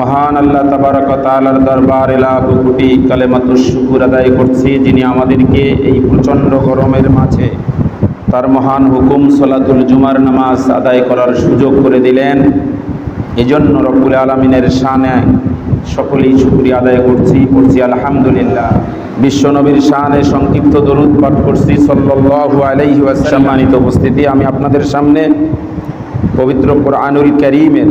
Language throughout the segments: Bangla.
মহান আল্লাহ তাবারক তাআলার দরবার লাখো কোটি কালেমাতু শুকুর আদায় করছি, যিনি আমাদেরকে এই প্রচণ্ড গরমের মাঝে তার মহান হুকুম সলাতুল জুমার নামাজ আদায় করার সুযোগ করে দিলেন। এজন্য রব্বুল আলমিনের শানে সকলেই শুক্রিয়া আদায় করছি করছি আলহামদুলিল্লাহ। বিশ্বনবীর শানে সংক্ষিপ্ত দরুদ পাঠ করছি ওয়াসাল্লাম। সম্মানিত উপস্থিতি, আমি আপনাদের সামনে পবিত্র কোরআনুল করিমের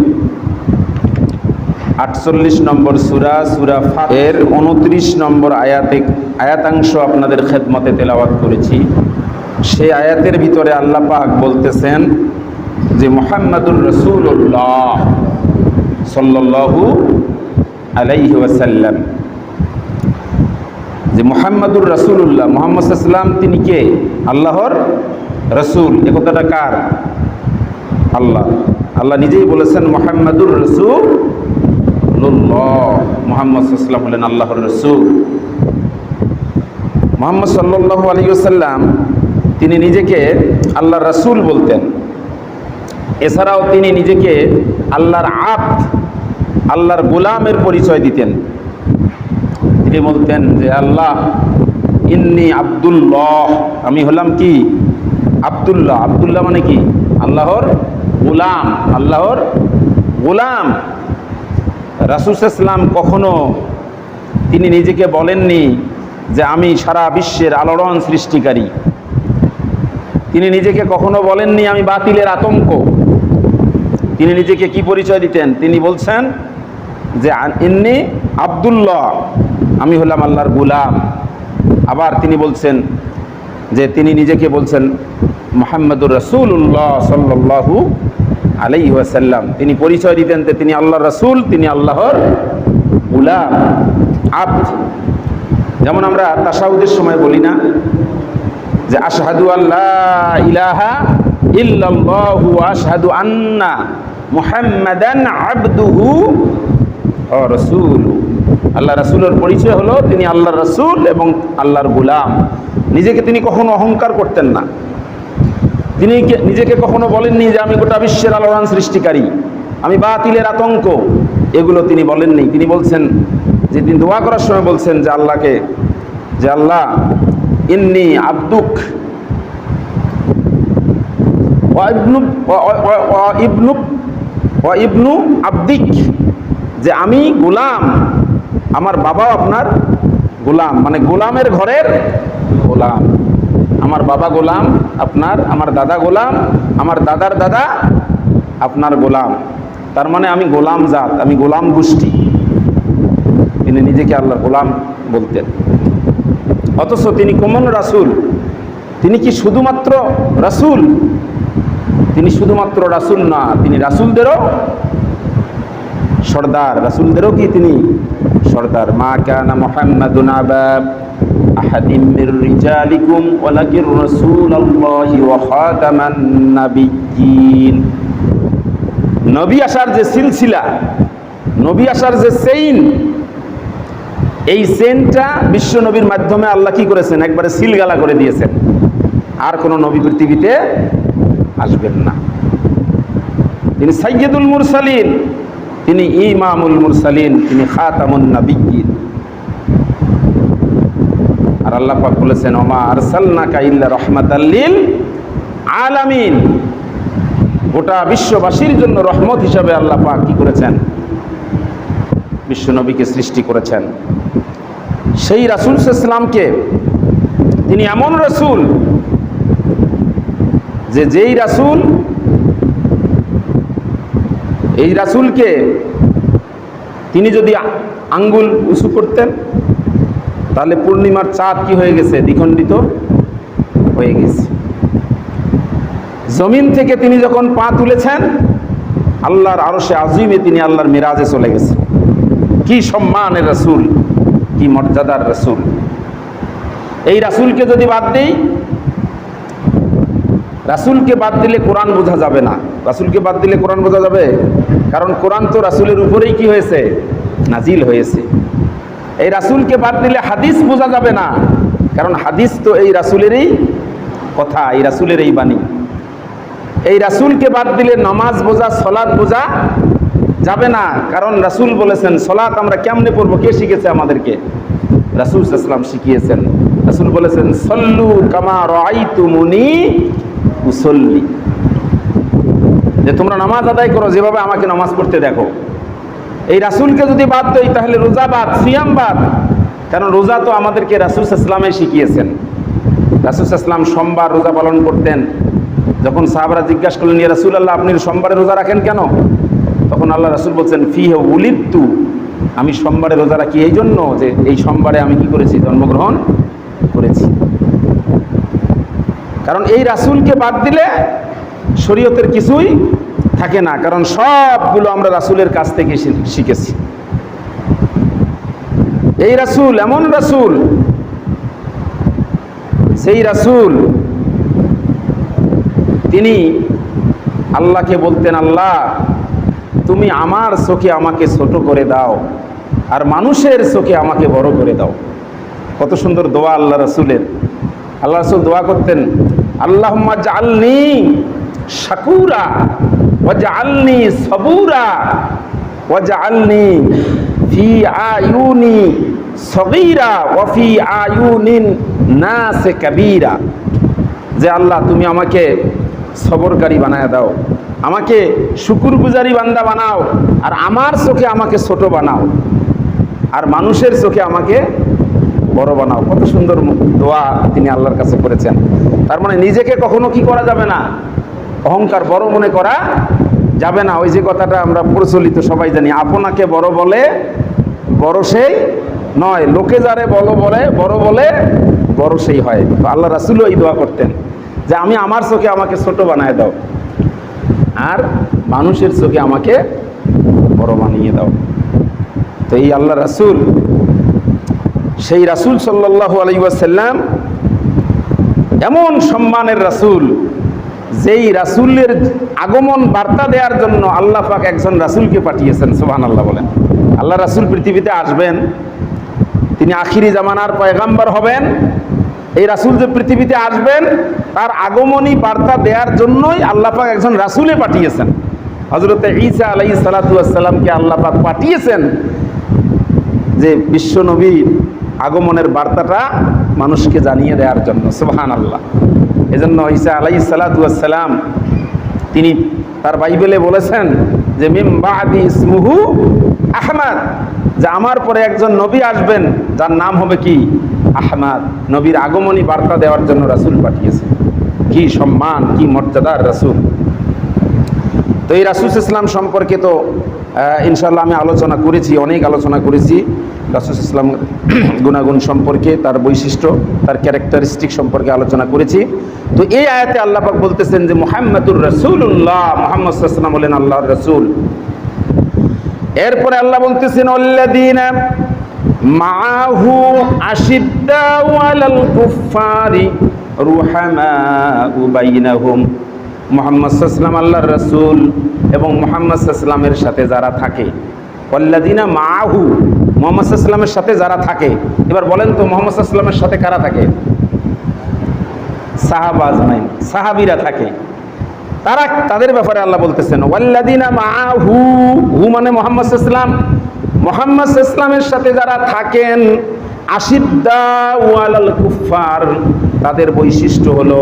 আটচল্লিশ নম্বর সুরা সুরা এর উনত্রিশ নম্বর আয়াতে, আয়াতাংশ আপনাদের খেদমতে তেলাওয়াত করেছি। সেই আয়াতের ভিতরে আল্লাহ পাক বলতেছেন যে মোহাম্মদুর রসুল্লাহ সাল্লাল্লাহু আলাইহি যে মোহাম্মদুর রসুল্লাহ মোহাম্মদ সাল্লাম তিনি কে? আল্লাহর রসুল। এ কথাটা কার? আল্লাহ। আল্লাহ নিজেই বলেছেন মোহাম্মদুর রসুল মোহাম্মদ সাল্লাম হলেন আল্লাহর রসুল। মোহাম্মদ সাল্লাহ আলী সাল্লাম তিনি নিজেকে আল্লাহর রসুল বলতেন। এছাড়াও তিনি নিজেকে আল্লাহর আপ আল্লাহর গোলামের পরিচয় দিতেন। তিনি বলতেন যে, আল্লাহ, ইন্নি আবদুল্লাহ। আমি হলাম কি? আবদুল্লাহ। আবদুল্লাহ মানে কি? আল্লাহর গোলাম আল্লাহর গোলাম। রাসুসাল্লাম কখনো তিনি নিজেকে বলেননি যে আমি সারা বিশ্বের আলোড়ন সৃষ্টিকারী। তিনি নিজেকে কখনো বলেননি আমি বাতিলের আতঙ্ক। তিনি নিজেকে কি পরিচয় দিতেন? তিনি বলছেন যে ইন্নি আবদুল্লাহ, আমি হলাম আল্লাহর গুলাম। আবার তিনি বলছেন যে তিনি নিজেকে বলছেন মোহাম্মদুর রসুল্লাহ সাল্লাহু আলাই ওয়াসাল্লাম। তিনি পরিচয় দিতেন যে তিনি আল্লাহর রসুল, তিনি আল্লাহর গুলাম, আব্দ। যেমন আমরা তাসাউদের সময় বলি না, যে আশহাদু আল্লাহ ইলাহা আন্না মুহাম্মাদান আবদুহু রসুল আল্লাহ রসুলের পরিচয় হলো তিনি আল্লাহর রসুল এবং আল্লাহর গুলাম। নিজেকে তিনি কখনো অহংকার করতেন না। তিনি নিজেকে কখনো বলেননি যে আমি গোটা বিশ্বের আলোড়ন সৃষ্টিকারী, আমি বাতিলের আতঙ্ক, এগুলো তিনি বলেননি। তিনি বলছেন যে তিনি দোয়া করার সময় বলছেন যে আল্লাহকে, যে আল্লাহ, ইন্নি আব্দুক ইবনু ইবনু আব্দিক, যে আমি গোলাম, আমার বাবাও আপনার গোলাম মানে গোলামের ঘরের গোলাম। আমার বাবা গোলাম, আপনার, আমার দাদা গোলাম, আমার দাদার দাদা, আপনার গোলাম। তার মানে আমি গোলাম জাত, আমি গোলাম গোষ্ঠী। তিনি নিজেকে আল্লাহ গোলাম বলতেন। অথচ তিনি কমন রাসুল। তিনি কি শুধুমাত্র রাসুল? তিনি শুধুমাত্র রাসুল না, তিনি রাসুলদেরও সর্দার। রাসুলদেরও কি তিনি সর্দার? মা কানা মোহাম্মদুন আহাদিম মির রিজালিকুম ওয়ালাকির রাসূলুল্লাহি ওয়া খাতামান নাবিয়্যিন। নবী আসার যে সিলসিলা, নবী আসার যে চেইন এই চেনটা বিশ্ব নবীর মাধ্যমে আল্লাহ কি করেছেন? একবারে সিলগালা করে দিয়েছেন। আর কোনো নবী পৃথিবীতে আসবেন না। তিনি সাইয়দুল মুরসালিন, তিনি ইমামুল মুরসালিন, তিনি খাতামুন আর আল্লাহ পাক বলেছেন, ওমা আরসালনাকা ইল্লা রাহমাতাল্লিল আলামিন। গোটা বিশ্ববাসীর জন্য রহমত হিসাবে আল্লাহ পাক কি করেছেন? বিশ্ব নবীকে সৃষ্টি করেছেন। সেই রাসুল ইসলামকে তিনি এমন রসুল যে যেই রাসুল এই রাসুলকে তিনি যদি আঙ্গুল উঁচু করতেন তাহলে পূর্ণিমার চাঁদ কি হয়ে গেছে? দ্বিখণ্ডিত হয়ে গেছে। জমিন থেকে তিনি যখন পা তুলেছেন, আল্লাহর আরও সে আজিমে তিনি আল্লাহর মিরাজে চলে গেছেন কি সম্মানের রাসুল, কি মর্যাদার রাসুল। এই রাসুলকে যদি বাদ দেই, রাসুলকে বাদ দিলে কোরআন বোঝা যাবে না। রাসুলকে বাদ দিলে কোরআন বোঝা যাবে? কারণ কোরআন তো রাসুলের উপরেই কি হয়েছে? নাজিল হয়েছে। এই রাসুলকে বাদ দিলে হাদিস বোঝা যাবে না। কারণ হাদিস তো এই রাসুলেরই কথা, এই রাসুলের এই বাণী। এই রাসুলকে বাদ দিলে নামাজ বোঝা সলাদ বোঝা যাবে না। কারণ রাসূল বলেছেন সলাত আমরা কেমনে পড়ব? কে শিখেছে আমাদেরকে? রাসূল ইসলাম শিখিয়েছেন। রাসূল বলেছেন, সল্লু কামা রাআইতুমুনি উসল্লি। যে তোমরা নামাজ আদায় করো, যেভাবে আমাকে নামাজ পড়তে দেখো। এই রাসূলকে যদি বাদ দেই, তাহলে রোজা বাদ, সিয়াম বাদ। কারণ রোজা তো আমাদেরকে রাসূল ইসলামে শিখিয়েছেন। রাসূল ইসলাম সোমবার রোজা পালন করতেন। যখন সাহাবারা জিজ্ঞাসা করলেন, ইয়া রাসূল আল্লাহ আপনি সোমবারে রোজা রাখেন কেন? তখন আল্লাহ রাসূল বলছেন ফি হে উলিদতু, আমি সোমবারে রোজা রাখি এই জন্য যে এই সোমবারে আমি কি করেছি? জন্মগ্রহণ করেছি। কারণ এই রাসূলকে বাদ দিলে শরীয়তের কিছুই থাকে না, কারণ সবগুলো আমরা রাসুলের কাছ থেকে শিখেছি। এই রাসূল, এমন রাসূল, সেই রাসূল, তিনি আল্লাহকে বলতেন, আল্লাহ, তুমি আমার চোখে আমাকে ছোট করে দাও আর মানুষের চোখে আমাকে বড় করে দাও। কত সুন্দর দোয়া আল্লাহ রসুলের। আল্লাহ রসুল দোয়া করতেন আল্লাহ জালনি শাকুরা ও জালনি সবুরা ও জালনি ফি আয়ুনি সগীরা ও ফি আয়ুনিন নাসে কাবীরা। যে আল্লাহ, তুমি আমাকে সবরকারী বানায় দাও, আমাকে শুকুরগুজারি বান্দা বানাও, আর আমার চোখে আমাকে ছোট বানাও, আর মানুষের চোখে আমাকে বড় বানাও। কত সুন্দর দোয়া তিনি আল্লাহর কাছে করেছেন। তার মানে নিজেকে কখনো কি করা যাবে না? অহংকার বড় মনে করা যাবে না। ওই যে কথাটা আমরা প্রচলিত সবাই জানি। আপনাকে বড় বলে, বড় সেই নয়। লোকে যারে বড় বলে বড় বলে, বড় সেই হয়। আল্লাহ রাসুলও এই দোয়া করতেন যে, আমি আমার চোখে আমাকে ছোট বানায় দাও আর মানুষের চোখে আমাকে বড় বানিয়ে দাও। তো এই আল্লাহ রাসুল, সেই রাসুল সাল্লাহ আলাইসাল্লাম এমন সম্মানের রাসুল যেই রাসুলের আগমন, বার্তা দেওয়ার জন্য আল্লাহ পাক একজন রাসুলকে পাঠিয়েছেন সোহান আল্লাহ বলেন। আল্লাহ রাসুল পৃথিবীতে আসবেন, তিনি আখিরি জামানার পয়গাম্বার হবেন, এই রাসুল যে পৃথিবীতে আসবেন, তার আগমনী, বার্তা দেওয়ার জন্যই আল্লাহ পাক একজন রাসুলে পাঠিয়েছেন। হজরত ঈসা আলাই সালাতামকে আল্লাহ পাক পাঠিয়েছেন যে বিশ্ব নবীর আগমনের বার্তাটা মানুষকে জানিয়ে দেওয়ার জন্য সোহান আল্লাহ এজন্য ঈসা আলাই সালাতাম তিনি তার বাইবেলে বলেছেন যে, মিম বাদি ইসমুহু আহমাদ যে আমার পরে একজন নবী আসবেন, যার নাম হবে কি? আহমাদ। নবীর আগমনী বার্তা দেওয়ার জন্য রাসূল পাঠিয়েছেন। কি সম্মান, কি মর্যাদার রাসূল। তো এই রাসুল ইসলাম সম্পর্কে তো ইনশাল্লাহ আমি আলোচনা করেছি, অনেক আলোচনা করেছি। রাসুল ইসলাম গুণাগুণ সম্পর্কে, তার বৈশিষ্ট্য, তার ক্যারেক্টারিস্টিক সম্পর্কে আলোচনা করেছি। তো এই আয়াতে আল্লাহ পাক বলতেছেন যে, মোহাম্মদুর রসুল্লাহ মোহাম্মদ সাল্লাম বলেন, আল্লাহর রসুল এরপরে আল্লাহ বলতেছেন অল্লাদিনা মাহু আশিদ্দাউ আলাল কুফারি রুহামাউ বাইনাহুম মোহাম্মদ সাল্লাম আল্লাহর রসুল এবং মোহাম্মদ সাল্লামের সাথে যারা থাকে। অল্লাদিনা মাহু মোহাম্মদ সাল্লামের সাথে যারা থাকে। এবার বলেন তো মোহাম্মদ সাল্লামের সাথে কারা থাকে? সাহাবাজ নাই সাহাবিরা থাকে। তারা তাদের ব্যাপারে আল্লাহ বলতেছেন ওয়াল্লাদিনা মাহু হু মানে মোহাম্মদ ইসলাম মোহাম্মদ ইসলামের সাথে যারা থাকেন, আশিদ্দা ওয়ালাল কুফার তাদের বৈশিষ্ট্য হলো,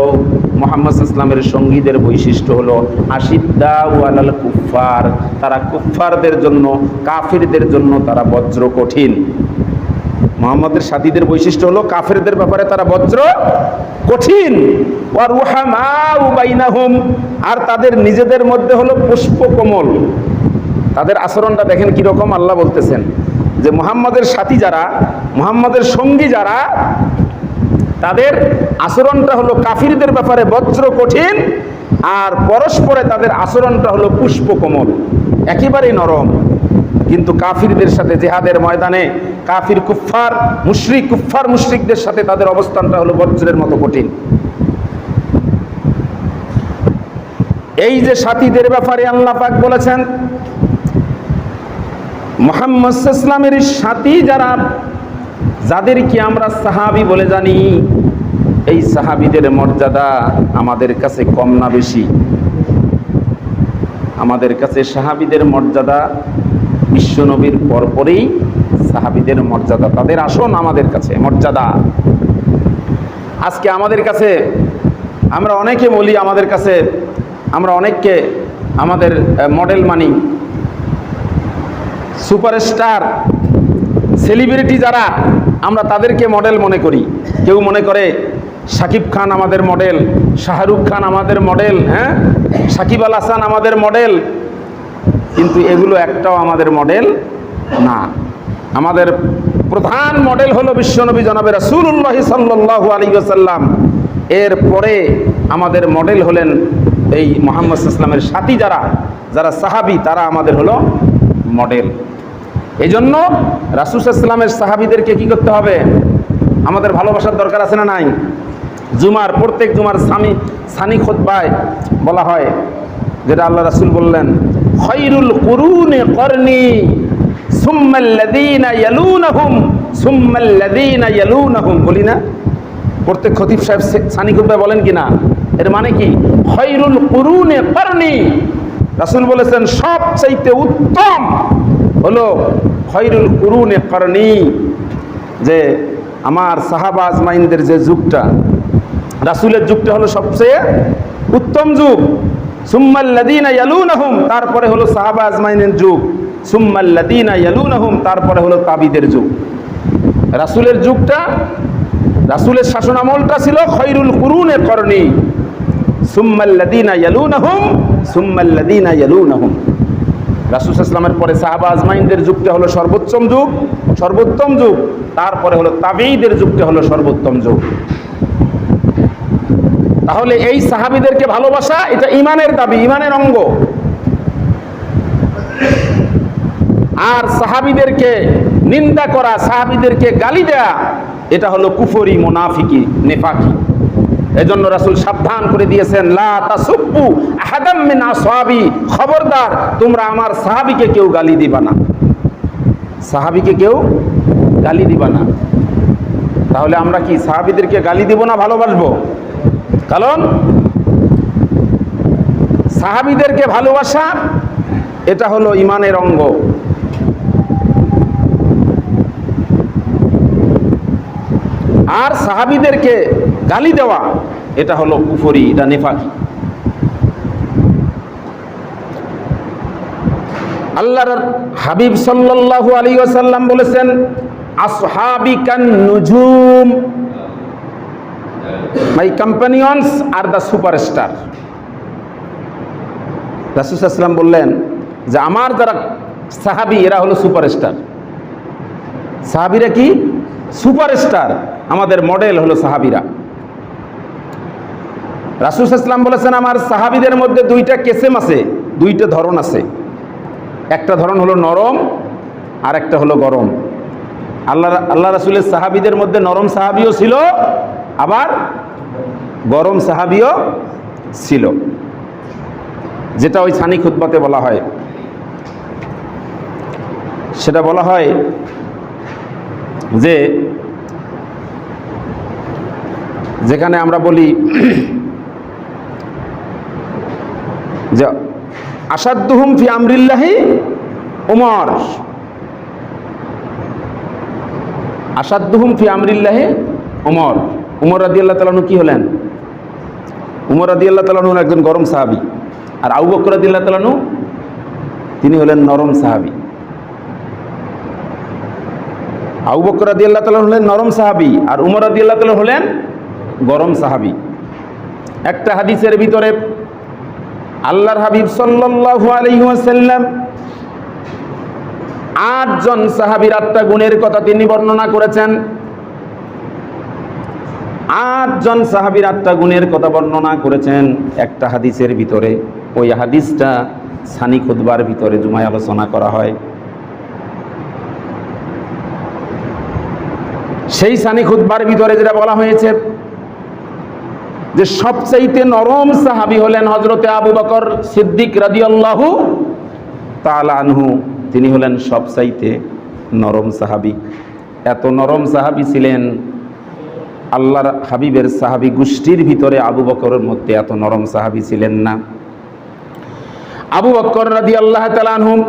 মোহাম্মদ ইসলামের সঙ্গীদের বৈশিষ্ট্য হলো, আশিদ্দা ওয়ালাল কুফার তারা কুফারদের জন্য, কাফিরদের জন্য তারা বজ্র কঠিন। মোহাম্মদের সাথীদের বৈশিষ্ট্য হলো, কাফেরদের ব্যাপারে তারা বজ্র কঠিন। আর তাদের নিজেদের মধ্যে হলো পুষ্পকমল তাদের আচরণটা দেখেন কীরকম আল্লাহ বলতেছেন যে, মুহাম্মাদের সাথী যারা, মুহাম্মাদের সঙ্গী যারা তাদের আচরণটা হলো কাফিরদের ব্যাপারে বজ্র কঠিন, আর পরস্পরে তাদের আচরণটা হলো পুষ্পকমল একেবারেই নরম। কিন্তু কাফিরদের সাথে জেহাদের ময়দানে, কাফির কুফফার, মুশরিক কুফফার মুশরিকদের সাথে তাদের অবস্থানটা হলো বজ্রের মতো কঠিন। এই যে সাথীদের ব্যাপারে আল্লাহ পাক বলেছেন, মোহাম্মদ ইসলামের সাথী যারা যাদেরকে আমরা সাহাবি বলে জানি, এই সাহাবিদের মর্যাদা আমাদের কাছে কম না বেশি। আমাদের কাছে সাহাবিদের মর্যাদা বিশ্বনবীর পরপরেই সাহাবিদের মর্যাদা, তাদের আসন আমাদের কাছে, মর্যাদা। আজকে আমাদের কাছে, আমরা অনেকে বলি আমাদের কাছে, আমরা অনেককে আমাদের মডেল মানি। সুপারস্টার সেলিব্রিটি যারা আমরা তাদেরকে মডেল মনে করি। কেউ মনে করে, সাকিব খান আমাদের মডেল শাহরুখ খান আমাদের মডেল হ্যাঁ? সাকিব আল হাসান আমাদের মডেল কিন্তু এগুলো একটাও আমাদের মডেল না। আমাদের প্রধান মডেল হলো বিশ্বনবী জনাবে রাসূলুল্লাহ সাল্লাল্লাহু আলাইহি ওয়াসাল্লাম। এর পরে আমাদের মডেল হলেন এই মোহাম্মদ ইসলামের সাথী যারা যারা সাহাবি, তারা আমাদের হলো মডেল এই জন্য রাসুল ইসলামের সাহাবিদেরকে কি করতে হবে? আমাদের ভালোবাসার দরকার আছে না নাই? জুমার, প্রত্যেক জুমার স্বামী সানি খোদ্বায় বলা হয়, যেটা আল্লাহ রাসুল বললেন, খৈরুল কুরুনে করনি বলি না। প্রত্যেক খতিব সাহেব সানি খুদ্বায় বলেন কি না? এর মানে কি? খৈরুল কুরুনে করনি। রাসুল বলেছেন, সবচাইতে উত্তম হলো খৈরুল কুরুনে করনি যে আমার সাহাবা আজমাইনদের যে যুগটা, রাসুলের যুগটা হলো সবচেয়ে উত্তম যুগ। সুম্মাল্লাদিনা তারপরে হলো সাহাবা আজমাইনের যুগ। সুম্মাল্লাদিনা তারপরে হলো তাবিদের যুগ। রাসুলের যুগটা, রাসুলের শাসন আমলটা ছিল খৈরুল কুরুনে করনি সুম্মাল্লাদিনা ইয়ালুনাহুম সুম্মাল্লাদিনা ইয়ালুনাহুম। রাসুল ইসলামের পরে সাহাবা আজমাইনদের যুগটা হলো সর্বোত্তম যুগ সর্বোত্তম যুগ, তারপরে হলো তাবেইদের যুগটা হলো সর্বোত্তম যুগ। তাহলে এই সাহাবিদেরকে ভালোবাসা, এটা ইমানের দাবি ইমানের অঙ্গ। আর সাহাবিদেরকে নিন্দা করা, সাহাবিদেরকে গালি দেয়া, এটা হলো কুফরি, মোনাফিকি, নেফাকি। এজন্য রাসূল সাবধান করে দিয়েছেন, লা তাসুব্বু আহাদাম মিন খবরদার, তোমরা আমার সাহাবীকে কেউ গালি দিবা না। সাহাবিকে কেউ গালি দিবা না। তাহলে আমরা কি সাহাবীদেরকে গালি দিব না ভালোবাসবো? কারণ সাহাবিদেরকে ভালোবাসা, এটা হলো ইমানের অঙ্গ। আর সাহাবিদেরকে গালি দেওয়া এটা হলো কুফরি, এটা নেফাকি। আল্লাহর হাবিব সাল্লাল্লাহু আলাইহি ওয়াসাল্লাম বলেছেন আসহাবি কান নুজুম। মাই কম্পানিয়নস আর দ্য সুপারস্টার রাসুল ইসলাম বললেন যে, আমার যারা সাহাবি, এরা হলো সুপারস্টার সাহাবিরা কি? সুপারস্টার আমাদের মডেল হলো সাহাবিরা। রাসুল ইসলাম বলেছেন, আমার সাহাবিদের মধ্যে দুইটা কেসেম আছে, দুইটা ধরন আছে। একটা ধরন হলো নরম, আর একটা হলো গরম। আল্লাহ আল্লাহ রাসুলের সাহাবিদের মধ্যে নরম সাহাবিও ছিল, আবার গরম সাহাবিও ছিল। যেটা ওই ছানি খুতবাতে বলা হয়। সেটা বলা হয় যে, যেখানে আমরা বলি যে আসাদুহুম ফি আমরিল্লাহি উমর। আসাদুহুম ফি আমরিল্লাহি উমর। উমর রাদি আল্লাহ তালানু কি হলেন? উমর রাদি আল্লাহ তালানু একজন গরম সাহাবি। আর আউ রাদি আল্লাহ তালানু তিনি হলেন নরম সাহাবি। আউ বকর রাদি আল্লাহ তালান হলেন নরম সাহাবি আর উমর রাদি আল্লাহ তালান হলেন গরম সাহাবি। একটা হাদিসের ভিতরে আল্লাহর হাবিব সাল্লাল্লাহু আলাইহি ওয়াসাল্লাম আটজন সাহাবীর আটটা গুণের কথা তিনি বর্ণনা করেছেন। আটজন সাহাবীর আটটা গুণের কথা বর্ণনা করেছেন একটা হাদিসের ভিতরে। ওই হাদিসটা সানি খুদবার ভিতরে জুমায় আলোচনা করা হয়। সেই সানি খুদবার ভিতরে যেটা বলা হয়েছে যে সবচাইতে নরম সাহাবি হলেন হজরতে আবু বকর সিদ্দিক রাদিয়াল্লাহু তাআলা আনহু। তিনি হলেন সবচাইতে নরম সাহাবি। এত নরম সাহাবি ছিলেন, আল্লাহর হাবিবের সাহাবি গোষ্ঠীর ভিতরে আবু বকরের মধ্যে এত নরম সাহাবি ছিলেন না। আবু বকর রাদি আল্লাহ তালানহুম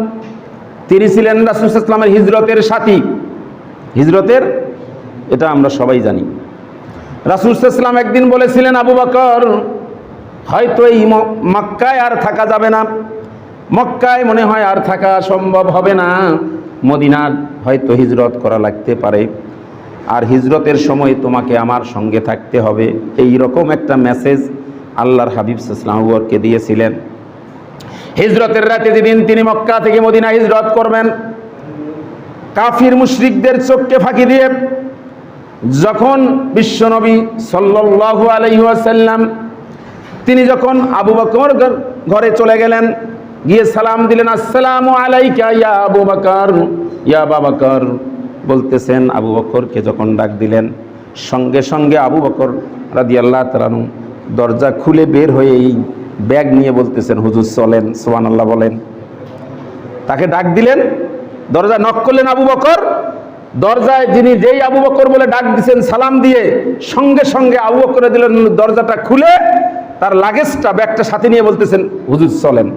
তিনি ছিলেন রাসুল ইসলামের হিজরতের সাথী। হিজরতের, এটা আমরা সবাই জানি। রাসুল ইসলাম একদিন বলেছিলেন, আবু বকর, হয়তো এই মক্কায় আর থাকা যাবে না। মক্কায় মনে হয় আর থাকা সম্ভব হবে না। মদিনার হয়তো হিজরত করা লাগতে পারে। আর হিজরতের সময় তোমাকে আমার সঙ্গে থাকতে হবে। এই রকম একটা মেসেজ আল্লাহর হাবিব সাল্লামকে দিয়েছিলেন। হিজরতের রাতে যেদিন তিনি মক্কা থেকে মদিনা হিজরত করবেন, কাফির মুশরিকদের চোখকে ফাঁকি দিয়ে যখন বিশ্বনবী সাল্লাল্লাহু আলাইহি ওয়াসাল্লাম, তিনি যখন আবু বকর ঘর- চলে গেলেন, গিয়ে সালাম দিলেন, আসসালামু আলাইকা ইয়া আবু বকর, ইয়া বাবাকর বলতেছেন, আবু বকরকে যখন ডাক দিলেন, সঙ্গে সঙ্গে আবু বকর রাদিয়াল্লাহু তাআলা দরজা খুলে বের হয়ে এই ব্যাগ নিয়ে বলতেছেন, হুজুর চলেন। সুবহানাল্লাহ বলেন। তাকে ডাক দিলেন, দরজা নক করলেন আবু বকর দরজায় যিনি যেই আবু বকর বলে ডাক দিচ্ছেন সালাম দিয়ে সঙ্গে সঙ্গে আবু বকর দিলেন, দরজাটা খুলে তার লাগেজটা, ব্যাগটা সাথে নিয়ে বলতেছেন, হুজুর চলেন।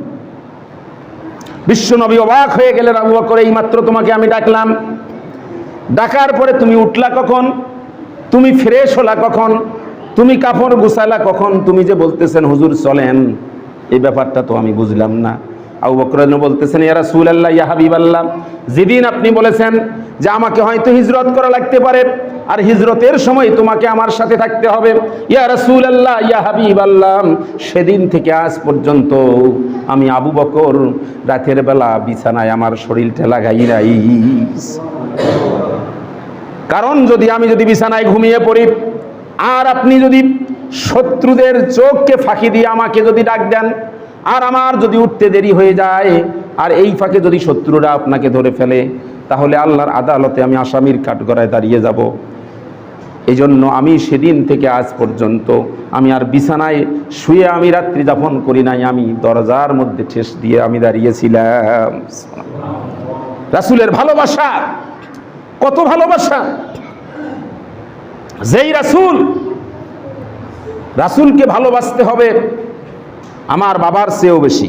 বিশ্বনবী অবাক হয়ে গেলেন, আবু বকর, এই মাত্র তোমাকে আমি ডাকলাম। ডাকার পরে তুমি উঠলা কখন? তুমি ফ্রেশ হলা কখন? তুমি কাপড় গুছালা কখন? তুমি যে বলতেছেন, হুজুর চলেন। এই ব্যাপারটা তো আমি বুঝলাম না। আবু বকর বলতেছেন, ইয়া রাসূলুল্লাহ, ইয়া হাবিবাল্লাহ। যেদিন আপনি বলেছেন যে আমাকে হয়তো হিজরত করা লাগতে পারে, আর হিজরতের সময় তোমাকে আমার সাথে থাকতে হবে। ইয়া রাসূলুল্লাহ, ইয়া হাবিবাল্লাহ। সেদিন থেকে আজ পর্যন্ত আমি আবু বকর রাতের বেলা বিছানায় আমার শরীরটা লাগাই নাই। কারণ যদি আমি যদি বিছানায় ঘুমিয়ে পড়ি, আর আপনি যদি শত্রুদের চোখকে ফাঁকি দিয়ে আমাকে যদি ডাক দেন আর আমার যদি উঠতে দেরি হয়ে যায়, আর এই ফাঁকে যদি শত্রুরা আপনাকে ধরে ফেলে, তাহলে আল্লাহর আদালতে আমি আসামির কাঠগড়ায় দাঁড়িয়ে যাব। এই জন্য আমি সেদিন থেকে আজ পর্যন্ত আমি আর বিছানায় শুয়ে আমি রাত্রি যাপন করি নাই, আমি দরজার মধ্যে ঠেস দিয়ে আমি দাঁড়িয়েছিলাম। রাসুলের ভালোবাসা, কত ভালোবাসা! যেই রাসুল, রাসুলকে ভালোবাসতে হবে আমার বাবার চেয়েও বেশি,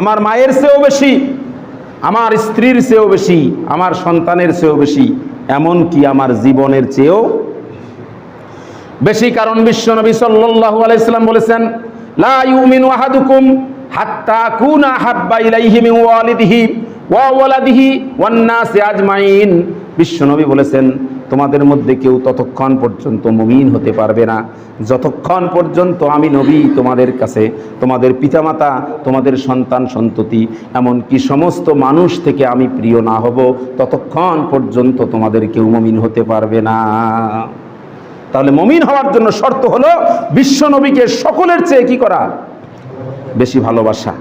আমার মায়ের চেয়েও বেশি, আমার স্ত্রীর চেয়েও বেশি, আমার সন্তানের চেয়েও বেশি এমন কি আমার জীবনের চেয়েও বেশি। কারণ বিশ্বনবী সাল্লাল্লাহু আলাইহি সাল্লাম বলেছেন, লা ইউমিনু আহাদুকুম হাত্তা কুনা হাব্বা ইলাইহি মিন ওয়ালিদিহি ওয়া ওয়ালাদিহি ওয়ান নাসি আজমাইন। বিশ্বনবী বলেছেন তোমাদের মধ্যে কেউ ততক্ষণ পর্যন্ত মুমিন হতে পারবে না। যতক্ষণ পর্যন্ত আমি নবী তোমাদের কাছে, তোমাদের পিতামাতা, তোমাদের সন্তান, সন্ততি, এমনকি সমস্ত মানুষ থেকে আমি প্রিয় না হব, ততক্ষণ পর্যন্ত তোমাদের কেউ মুমিন হতে পারবে না। তাহলে মমিন হওয়ার জন্য শর্ত হলো বিশ্ব নবীকে সকলের চেয়ে কি করা? বেশি ভালোবাসা।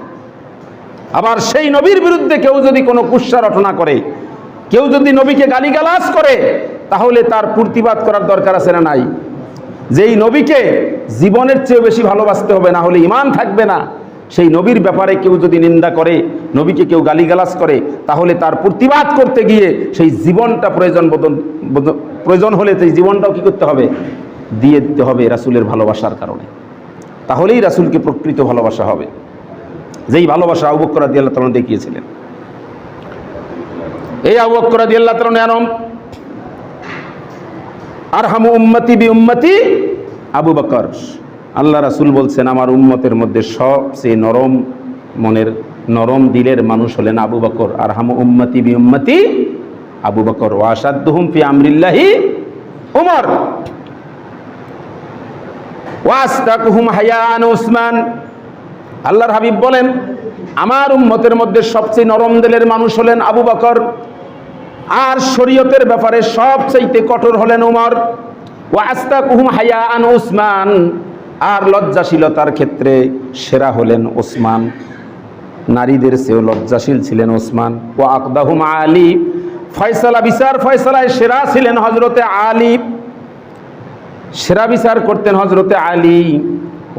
আবার সেই নবীর বিরুদ্ধে কেউ যদি কোনো কুৎসা রটনা করে, কেউ যদি নবীকে গালিগালাজ করে তাহলে তার প্রতিবাদ করার দরকার আছে না নাই? যেই নবীকে জীবনের চেয়ে বেশি ভালোবাসতে হবে, না হলে ইমান থাকবে না। সেই নবীর ব্যাপারে কেউ যদি নিন্দা করে, নবীকে কেউ গালিগালাজ করে, তাহলে তার প্রতিবাদ করতে গিয়ে সেই জীবনটা প্রয়োজন বোধ- প্রয়োজন হলে সেই জীবনটাও কি করতে হবে? দিয়ে দিতে হবে রাসুলের ভালোবাসার কারণে। তাহলেই রাসুলকে প্রকৃত ভালোবাসা হবে। যেই ভালোবাসা আবুবকর দিয়ে আল্লাহ দেখিয়েছিলেন। এই আবুবকর দিয়ে আল্লাহ তালন আর হামু উম্মতি বি উম্মতি আবু বকর। আল্লাহ রাসুল বলছেন, আমার উম্মতের মধ্যে সবচেয়ে নরম মনের, নরম দিলের মানুষ হলেন আবু বকর। আর হামু উম্মতি বি উম্মতি আবু বকর। ওয়াসাদ্দুহুম ফি আমরিল্লাহি উমর। ওয়াস্তাকুহুম হায়ান উসমান। আল্লাহর হাবিব বলেন, আমার উম্মতের মধ্যে সবচেয়ে নরম দিলের মানুষ হলেন আবু বকর। আর শরীয়তের ব্যাপারে সবচাইতে কঠোর হলেন উমর। ও আন ওসমান আর লজ্জাশীলতার ক্ষেত্রে সেরা হলেন ওসমান নারীদের চেয়েও লজ্জাশীল ছিলেন ওসমান ও আকদাহুম আলী। ফয়সালা বিচার ফয়সালায় সেরা ছিলেন হজরতে আলী। সেরা বিচার করতেন হজরতে আলী।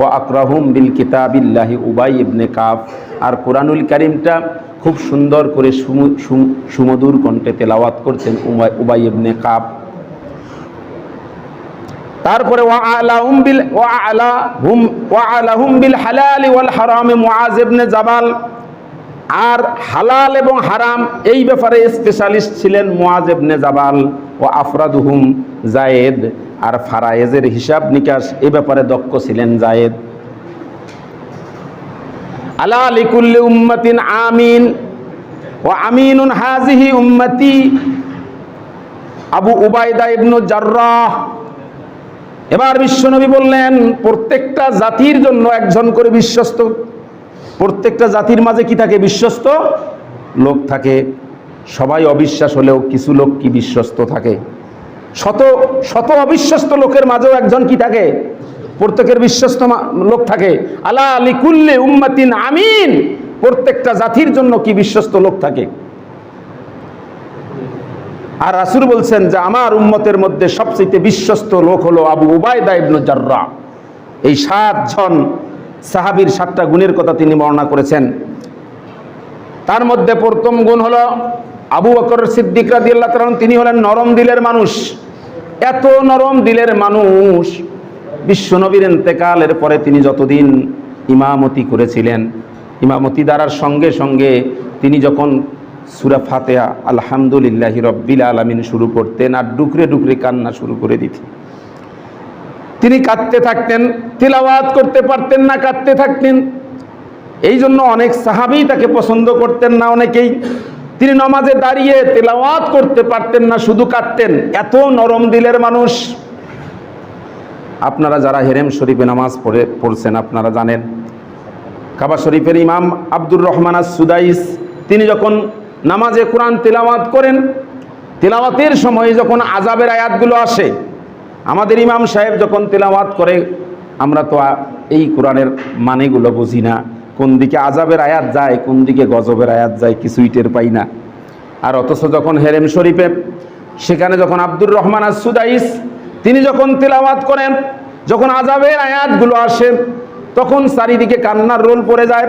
ও আকরাহুম বিল কিতাবিল্লাহি উবাই ইবনে কাব আর কোরআনুল কারিমটা খুব সুন্দর করে সুমু- সুম- সুমধুর কণ্ঠে তেলাওয়াত করতেন উবাই উবাই ইবনে কাব। তারপরে ওয়া আলাহুম বিল, ওয়া আলাহুম ওয়া আলাহুম বিল হালালি ওয়াল হারামি মুআজ ইবনে জাবাল। আর হালাল এবং হারাম এই ব্যাপারে স্পেশালিস্ট ছিলেন মোয়াজ ইবনে জাবাল ও আফরাদুহুম জায়েদ। আর ফারায়েজের হিসাব নিকাশ এ ব্যাপারে দক্ষ ছিলেন জায়েদ। আলা লিকুল্লি উম্মাতিন আমিন ও আমিনুন হাজিহি উম্মতি। আবু উবাইদা ইবনু জার্রাহ। এবার বিশ্বনবী বললেন, প্রত্যেকটা জাতির জন্য একজন করে বিশ্বস্ত। প্রত্যেকটা জাতির মাঝে কি থাকে? বিশ্বস্ত লোক থাকে। সবাই অবিশ্বাস হলেও কিছু লোক কি বিশ্বস্ত থাকে? শত শত অবিশ্বস্ত লোকের মাঝেও একজন কি থাকে? প্রত্যেকের বিশ্বস্ত লোক থাকে। আলা লিকুল্লি উম্মাতিন আমিন। প্রত্যেকটা জাতির জন্য কি বিশ্বস্ত লোক থাকে? আর রাসূল বলছেন যে, আমার উম্মতের মধ্যে সবচেয়ে বিশ্বস্ত লোক হলো আবু উবায়দা ইবনু জাররা। এই সাতজন সাহাবীর সাতটা গুণের কথা তিনি বর্ণনা করেছেন। তার মধ্যে প্রথম গুণ হলো আবু বকর সিদ্দিক রাদিয়াল্লাহু তাআলা তিনি হলেন নরম দিলের মানুষ। এত নরম দিলের মানুষ বিশ্বনবীর ইন্তেকালের পরে তিনি যতদিন ইমামতি করেছিলেন, ইমামতি দ্বারার সঙ্গে সঙ্গে তিনি যখন সুরা ফাতেহা, আলহামদুলিল্লাহি রব্বিল আলামিন শুরু করতেন আর ডুকরে ডুকরে কান্না শুরু করে দিতেন তিনি কাঁদতে থাকতেন, তিলাওয়াত করতে পারতেন না, কাঁদতে থাকতেন। এই জন্য অনেক সাহাবি তাকে পছন্দ করতেন না অনেকেই। তিনি নমাজে দাঁড়িয়ে তেলাওয়াত করতে পারতেন না, শুধু কাঁদতেন। এত নরম দিলের মানুষ। আপনারা যারা হেরেম শরীফে নামাজ পড়ে, পড়ছেন আপনারা জানেন, কাবা শরীফের ইমাম আব্দুর রহমান আস সুদাইস তিনি যখন নামাজে কোরআন তেলাওয়াত করেন, তেলাওয়াতের সময় যখন আজাবের আয়াতগুলো আসে, আমাদের ইমাম সাহেব যখন তেলাওয়াত করে, আমরা তো এই কোরআনের মানেগুলো বুঝি না, কোন দিকে আজাবের আয়াত যায়, কোন দিকে গজবের আয়াত যায়, কিছুই টের পাই না। আর অথচ যখন হেরেম শরীফে, সেখানে যখন আব্দুর রহমান আস সুদাইস তিনি যখন তেলাওয়াত করেন, যখন আজাবের আয়াতগুলো আসে, তখন চারিদিকে কান্নার রোল পড়ে যায়।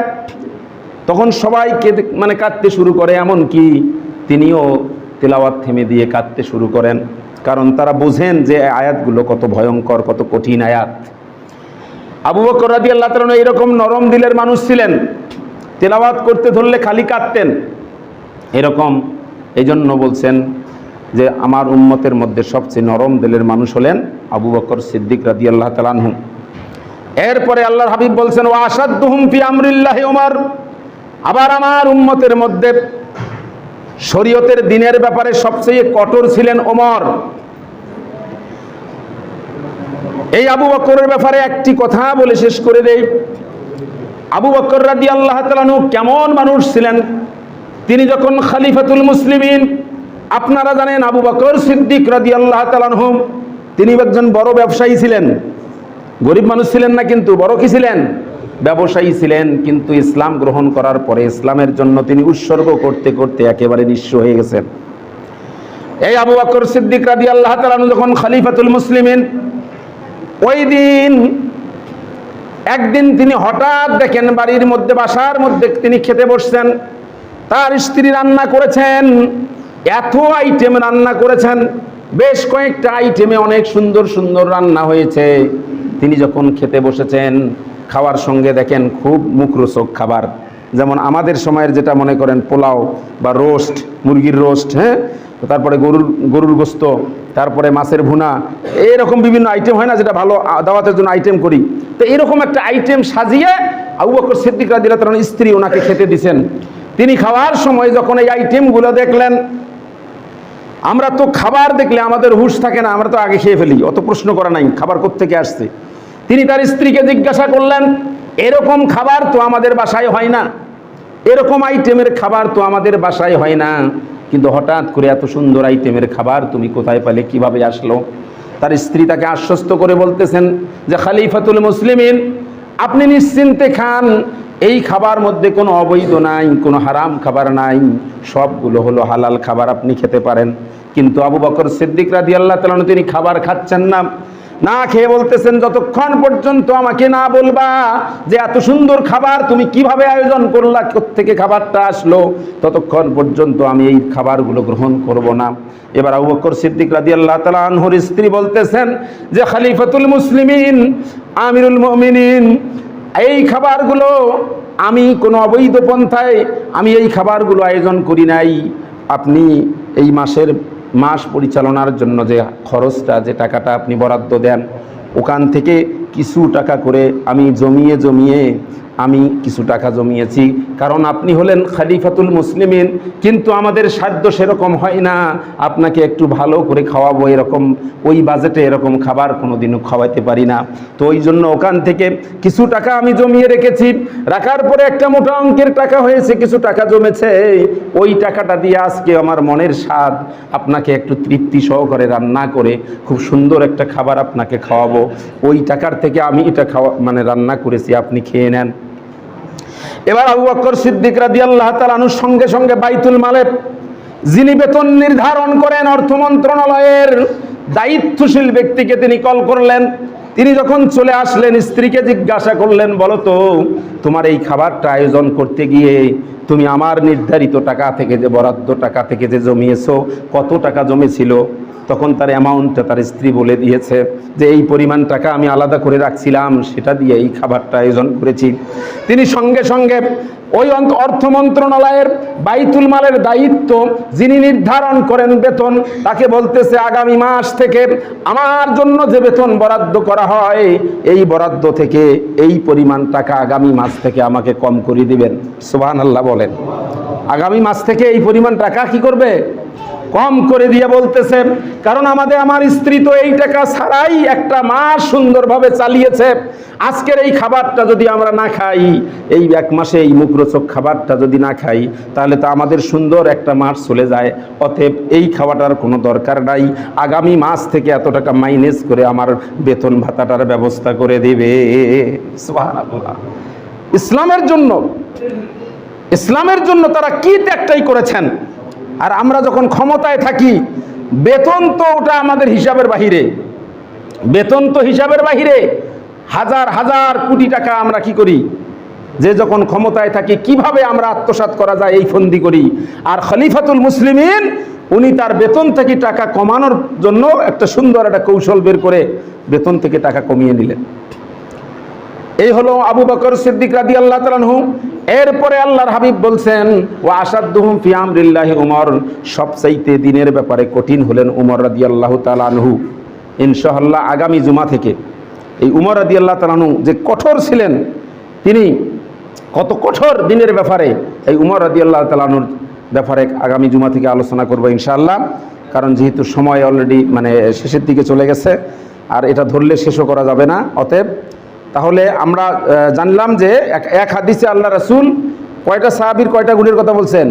তখন সবাই কেঁদে মানে কাঁদতে শুরু করে এমন কি তিনিও তেলাওয়াত থেমে দিয়ে কাঁদতে শুরু করেন। কারণ তারা বোঝেন যে আয়াতগুলো কত ভয়ঙ্কর, কত কঠিন আয়াত। আবু বকর রাদি আল্লাহ তালন এইরকম নরম দিলের মানুষ ছিলেন। তেলাওয়াত করতে ধরলে খালি কাঁদতেন। এরকম এই জন্য বলছেন যে আমার উম্মতের মধ্যে সবচেয়ে নরম দিলের মানুষ হলেন আবু বকর সিদ্দিক রাদি আল্লাহ তালানহু এরপরে আল্লাহর হাবিব বলছেন ও আসাদুহুম ফি আমরিল্লাহি ওমর আবার আমার উম্মতের মধ্যে শরীয়তের দিনের ব্যাপারে সবচেয়ে কঠোর ছিলেন ওমর। এই আবু বকরের ব্যাপারে একটি কথা বলে শেষ করে দেই। আবু বকর রাদি আল্লাহ কেমন মানুষ ছিলেন? তিনি যখন খালিফাতুল মুসলিমিন আপনারা জানেন আবু বকর সিদ্দিক রাদি আল্লাহ তালানহু তিনি একজন বড় ব্যবসায়ী ছিলেন। গরিব মানুষ ছিলেন না কিন্তু, বড় কি ছিলেন? ব্যবসায়ী ছিলেন, কিন্তু ইসলাম গ্রহণ করার পরে ইসলামের জন্য তিনি উৎসর্গ করতে করতে একেবারে নিঃস্ব হয়ে গেছেন। এই আবু বকর সিদ্দিক রাদি আল্লাহ তালানু যখন খালিফাতুল মুসলিমিন, ওই দিন একদিন তিনি হঠাৎ দেখেন বাড়ির মধ্যে, বাসার মধ্যে তিনি খেতে বসছেন। তার স্ত্রী রান্না করেছেন। এত আইটেম রান্না করেছেন। বেশ কয়েকটা আইটেমে অনেক সুন্দর সুন্দর রান্না হয়েছে। তিনি যখন খেতে বসেছেন, খাওয়ার সঙ্গে দেখেন খুব মুখরোচক খাবার। যেমন আমাদের সময়ের যেটা মনে করেন পোলাও বা রোস্ট, মুরগির রোস্ট হ্যাঁ? তারপরে গরুর গরুর গোস্ত, তারপরে মাছের ভুনা, এরকম বিভিন্ন আইটেম হয় না যেটা ভালো দাওয়াতের জন্য আইটেম করি। তো এরকম একটা আইটেম সাজিয়ে আবু বকর সিদ্দিক রাদিয়াল্লাহু তাআলার স্ত্রী ওনাকে খেতে দিছেন। তিনি খাওয়ার সময় যখন এই আইটেমগুলো দেখলেন আমরা তো খাবার দেখলে আমাদের হুশ থাকে না, আমরা তো আগে খেয়ে ফেলি, অত প্রশ্ন করা নাই, খাবার কোত্থেকে আসছে? তিনি তার স্ত্রীকে জিজ্ঞাসা করলেন, এরকম খাবার তো আমাদের বাসায় হয় না, এরকম আইটেমের খাবার তো আমাদের বাসায় হয় না। কিন্তু হঠাৎ করে এত সুন্দর আইটেমের খাবার তুমি কোথায় পেলে, কীভাবে আসলো? তার স্ত্রী তাকে আশ্বস্ত করে বলতেছেন যে, খালিফাতুল মুসলিমিন, আপনি নিশ্চিন্তে খান এই খাবার মধ্যে কোনো অবৈধ নাই, কোনো হারাম খাবার নাই, সবগুলো হলো হালাল খাবার আপনি খেতে পারেন। কিন্তু আবু বকর সিদ্দিক রাদি আল্লাহ তালন তিনি খাবার খাচ্ছেন না। না খেয়ে বলতেছেন, যতক্ষণ পর্যন্ত আমাকে না বলবা যে এত সুন্দর খাবার তুমি কীভাবে আয়োজন করলা থেকে খাবারটা আসলো, ততক্ষণ পর্যন্ত আমি এই খাবারগুলো গ্রহণ করব না। এবার আবু বকর সিদ্দিক রাদি আল্লাহ তালা আনহর স্ত্রী বলতেছেন যে, খালিফাতুল মুসলিমিন, আমিরুল মুমিনিন এই খাবারগুলো আমি কোনো অবৈধ পন্থায় আমি এই খাবারগুলো আয়োজন করি নাই। আপনি এই মাসের মাস পরিচালনার জন্য যে খরচটা, যে টাকাটা আপনি বরাদ্দ দেন, ওখান থেকে কিছু টাকা করে আমি জমিয়ে জমিয়ে আমি কিছু টাকা জমিয়েছি। কারণ আপনি হলেন খালিফাতুল মুসলিমিন, কিন্তু আমাদের সাধ্য সেরকম হয় না। আপনাকে একটু ভালো করে খাওয়াবো এরকম, ওই বাজেটে এরকম খাবার কোনো দিনও খাওয়াইতে পারি না। তো ওই জন্য ওখান থেকে কিছু টাকা আমি জমিয়ে রেখেছি। রাখার পরে একটা মোটা অঙ্কের টাকা হয়েছে, কিছু টাকা জমেছে। ওই টাকাটা দিয়ে আজকে আমার মনের স্বাদ, আপনাকে একটু তৃপ্তি সহকারে রান্না করে খুব সুন্দর একটা খাবার আপনাকে খাওয়াবো। ওই টাকার থেকে আমি এটা খাওয়া মানে রান্না করেছি, আপনি খেয়ে নেন। এবার আবু বকর সিদ্দিক রাদি আল্লাহ তালানুর সঙ্গে সঙ্গে বাইতুল মালের যিনি বেতন নির্ধারণ করেন অর্থ মন্ত্রণালয়ের দায়িত্বশীল ব্যক্তিকে তিনি কল করলেন। তিনি যখন চলে আসলেন, স্ত্রীকে জিজ্ঞাসা করলেন, বলো তো, তোমার এই খাবারটা আয়োজন করতে গিয়ে তুমি আমার নির্ধারিত টাকা থেকে যে বরাদ্দ টাকা থেকে যে জমিয়েছ, কত টাকা জমেছিল? তখন তার অ্যামাউন্টটা তার স্ত্রী বলে দিয়েছে যে এই পরিমাণ টাকা আমি আলাদা করে রাখছিলাম, সেটা দিয়ে এই খাবারটা আয়োজন করেছি। তিনি সঙ্গে সঙ্গে ওই অর্থ মন্ত্রণালয়ের বাইতুল মালের দায়িত্ব যিনি নির্ধারণ করেন বেতন, তাকে বলতেছে, আগামী মাস থেকে আমার জন্য যে বেতন বরাদ্দ করা হয়, এই বরাদ্দ থেকে এই পরিমাণ টাকা আগামী মাস থেকে আমাকে কম করে দিবেন। সুবহান আল্লাহ বলেন। আগামী মাস থেকে এই পরিমাণ টাকা কি করবে? কম করে দিয়ে বলতেছে, কারণ আমাদের, আমার স্ত্রী তো এই টাকা ছাড়াই একটা মাস সুন্দরভাবে চালিয়েছে। আজকের এই খাবারটা যদি আমরা না খাই, এই এক মাসে এই মুখরোচক খাবারটা যদি না খাই, তাহলে তো আমাদের সুন্দর একটা মাস চলে যায়। অতএব এই খাওয়াটার কোনো দরকার নাই। আগামী মাস থেকে এত টাকা মাইনাস করে আমার বেতন ভাতাটার ব্যবস্থা করে দেবে। ইসলামের জন্য ইসলামের জন্য তারা কি ত্যাগটাই করেছেন? আর আমরা যখন ক্ষমতায় থাকি, বেতন তো ওটা আমাদের হিসাবের বাহিরে। বেতন তো হিসাবের বাহিরে। হাজার হাজার কোটি টাকা আমরা কি করি? যে যখন ক্ষমতায় থাকি, কীভাবে আমরা আত্মসাৎ করা যায় এই ফন্দি করি? আর খলিফাতুল মুসলিমিন, উনি তার বেতন থেকে টাকা কমানোর জন্য একটা সুন্দর একটা কৌশল বের করে বেতন থেকে টাকা কমিয়ে নিলেন। এই হলো আবু বকর সিদ্দিক রাদি আল্লাহ তালানহু এরপরে আল্লাহর হাবিব বলছেন ও ফিয়াম রিল্লাহি উমর। সবচাইতে দিনের ব্যাপারে কঠিন হলেন উমর রাদি আল্লাহ তালানহু ইনশাআল্লাহ আগামী জুমা থেকে এই উমর রাদি আল্লাহ তালানহু যে কঠোর ছিলেন, তিনি কত কঠোর দিনের ব্যাপারে এই উমর রাদি আল্লাহ তালানুর ব্যাপারে আগামী জুমা থেকে আলোচনা করব ইনশাআল্লাহ। কারণ যেহেতু সময় অলরেডি মানে শেষের দিকে চলে গেছে, আর এটা ধরলে শেষও করা যাবে না। অতএব তাহলে আমরা জানলাম যে এক হাদিসে আল্লাহ রাসূল কয়টা সাহাবীর, কয়টা গুণের কথা বলছেন?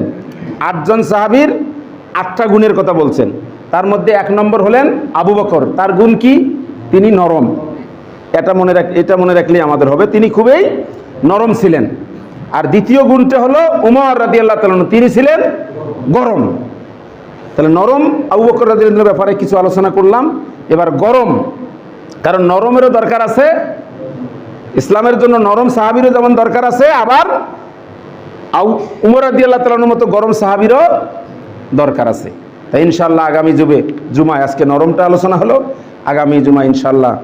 আটজন সাহাবীর আটটা গুণের কথা বলছেন। তার মধ্যে এক নম্বর হলেন আবু বকর। তার গুণ কি? তিনি নরম। এটা মনে রাখ, এটা মনে রাখলেই আমাদের হবে। তিনি খুবই নরম ছিলেন। আর দ্বিতীয় গুণটা হলো উমর রাদি আল্লাহ তালন তিনি ছিলেন গরম। তাহলে নরম আবু বকর রাদিয়াল্লাহু ব্যাপারে কিছু আলোচনা করলাম। এবার গরম, কারণ নরমেরও দরকার আছে ইসলামের জন্য নরম সাহাবিরও যেমন দরকার আছে, আবার উমর আদি আল্লাহ তালানোর মতো গরম সাহাবিরও দরকার আছে। তাই ইনশাল্লাহ আগামী যুবে, জুমায় আজকে নরমটা আলোচনা হলো, আগামী জুমা ইনশাল্লাহ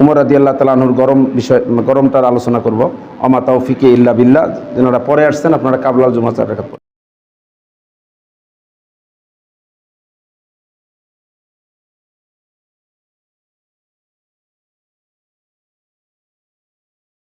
উমর আদি আল্লাহ তালাহুর গরম বিষয়, গরমটার আলোচনা করব। অমা ফিকে ইল্লা বিল্লা যেনারা পরে আসছেন, আপনারা কাবলাল জুমা চার।